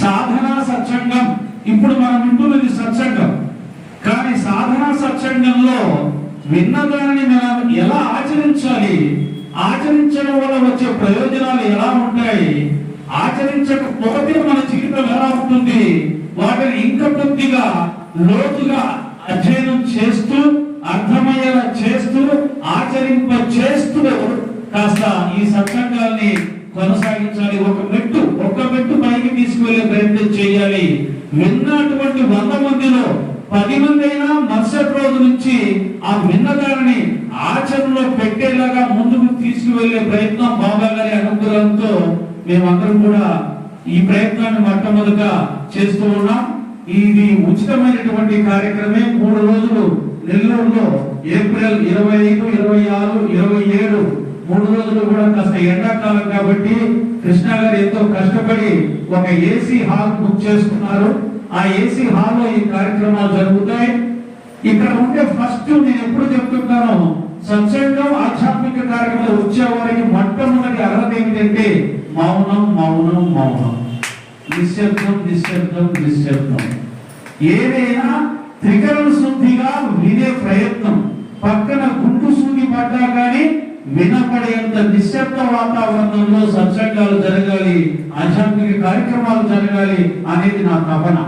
సాధన సత్సంగం. ఇప్పుడు మనం వింటున్నది సత్సంగం. కానీ సాధన సత్సంగంలో విన్నదానిని మనం ఎలా ఆచరించాలి? ఆచరించడం వల్ల వచ్చే ప్రయోజనాలు ఎలా ఉంటాయి? ఆచరించకపోతే మన జీవితం ఎలా ఉంటుంది? వాటిని ఇంకా కొద్దిగా లోతుగా అధ్యయనం చేస్తూ అర్థమయ్యేలా చేస్తూ ఆచరింప చేస్తూ కాస్త ఈ సత్సంగాల్ని కొనసాగించాలి. ఒక మెట్టు తీసుకువెళ్ళే ప్రయత్నం చేయాలి. విన్నటువంటి వంద మందిలో పది మంది అయినా మరుసటి రోజు నుంచి ఆ విన్నదానిని ఆచరణలో పెట్టేలాగా ముందుకు తీసుకువెళ్ళే ప్రయత్నం బాబా గారి అనుగ్రహంతో మేమందరం కూడా ఈ ప్రయత్నాన్ని మొట్టమొదట చేస్తూ ఉన్నాం. ఇది ఉచితమైనటువంటి కార్యక్రమే. మూడు రోజులు నెల్లూరులో ఏప్రిల్ ఇరవై ఐదు ఇరవై ఆరు ఇరవై ఏడు మూడు రోజులు కూడా కాస్త ఎండాకాలం కాబట్టి కృష్ణ గారు ఎంతో కష్టపడి ఒక ఏసీ హాల్ బుక్ చేసుకున్నారు. ఆ ఏసీ హాల్లో ఈ కార్యక్రమాలు జరుగుతాయి. ఇక్కడ ఉండే ఫస్ట్ నేను ఎప్పుడు చెప్తుంటాను సత్సంగం ఆధ్యాత్మిక కార్యక్రమాలు వచ్చే వారికి మొట్టమొదటి అర్హత ఏమిటంటే మౌనం మౌనం మౌనం. నిశ్శబ్దం నిశ్శబ్దం నిశ్శబ్దం. ఏదైనా త్రికరణ శుద్ధిగా వినే ప్రయత్నం. పక్కన గుండు సూది పడ్డా కానీ వినపడేంత నిశ్శబ్ద వాతావరణంలో సత్సంగాలు జరగాలి ఆధ్యాత్మిక కార్యక్రమాలు జరగాలి అనేది నా తపన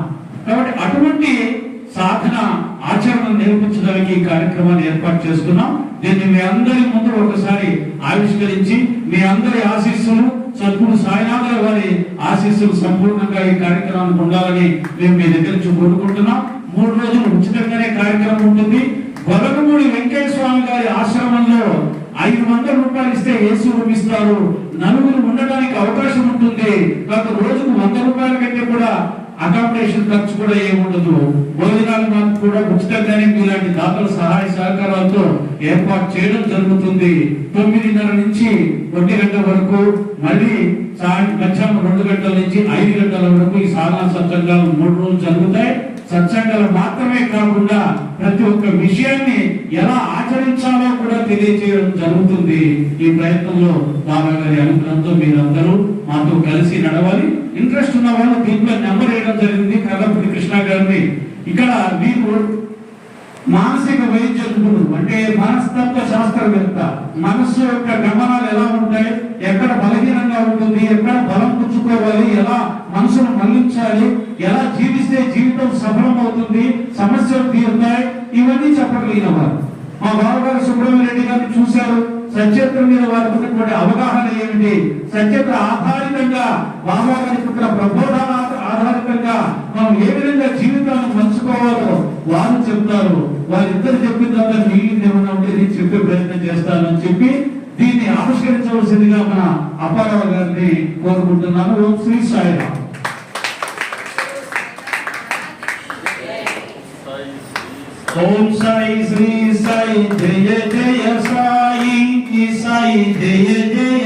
కాబట్టి అటువంటి సాధన ఆచరణ నేర్పించడానికి ఈ కార్యక్రమాన్ని ఏర్పాటు చేసుకున్నాం దీన్ని మీ అందరి ముందు ఒకసారి ఆవిష్కరించి మీ అందరి ఆశీస్సులు సద్గురు సాయినాథుల వారి ఆశీస్సులు సంపూర్ణంగా ఈ కార్యక్రమాన్ని ఉండాలని మేము మీ దగ్గర నుంచి కోరుకుంటున్నాం. మూడు రోజులు ఉచితంగానే కార్యక్రమం ఉంటుంది. గొలగమూడి వెంకటేశ్వర స్వామి గారి ఆశ్రమం రూపాయలు ఇస్తే ఏసీ రూమ్ ఇస్తారు నలుగురు ఉండడానికి అవకాశం ఉంటుంది. గత రోజుకు వంద రూపాయల కంటే కూడా అకామిడేషన్ ఖర్చు కూడా ఏముండదు. భోజనాలు మనకు కూడా ఉచితంగానే మీలాంటి దాతల సహాయ సహకారాలతో ఏర్పాటు చేయడం జరుగుతుంది. తొమ్మిదిన్నర నుంచి ఒంటి గంట వరకు మళ్ళీ సాయంత్రం మధ్యాహ్నం రెండు గంటల నుంచి ఐదు గంటల వరకు ఈ సాధన సత్సంగాలు మూడు రోజులు జరుగుతాయి. సత్సంగాలు మాత్రమే కాకుండా ప్రతి ఒక్క విషయాన్ని ఎలా ఆచరించాలో కూడా తెలియజేయడం జరుగుతుంది. ఈ ప్రయత్నంలో బాబా గారి అనుగ్రహంతో మీరందరూ మాతో కలిసి నడవాలి. ఇంట్రెస్ట్ ఉన్న వాళ్ళు దీంట్లో నెంబర్ వేయడం జరిగింది. కల్లపతి కృష్ణ గారిని. ఇక్కడ మీకు మానసిక వైద్య నిపుణుడు అంటే మనస్తత్వ శాస్త్రవేత్త. మనస్సు యొక్క గమనాలు ఎలా ఉంటాయి? ఎక్కడ బలహీనంగా ఉంటుంది? ఎక్కడ బలం పుచ్చుకోవాలి? ఎలా మనసును మళ్ళించాలి? ఎలా సమస్యలు తీరుతాయి. ఇవన్నీ చెప్పగలిగిన వారు. మా బావగారు సుబ్రహ్మణ్య రెడ్డి గారిని చూశారు. సత్యత్ర మీద వారికి ఉన్నటువంటి అవగాహన ఏమిటి? సత్యత్ర ఆధారితంగా బాబా గారి పుట్టిన ప్రబోధాన ఆధారితంగా మనం ఏ విధంగా జీవితాన్ని మంచుకోవాలో వారు చెప్తారు. వారిద్దరు చెప్పిన తర్వాత నీళ్ళు ఏమన్నా ఉంటే నేను చెప్పే ప్రయత్నం చేస్తానని చెప్పి దీన్ని ఆవిష్కరించవలసిందిగా మన అపారావు గారిని కోరుకుంటున్నాను. ఓం శ్రీ సాయిరామ్. ఓం సాయి శ్రీ సాయి జయ జయ సాయి సాయి జయ జయ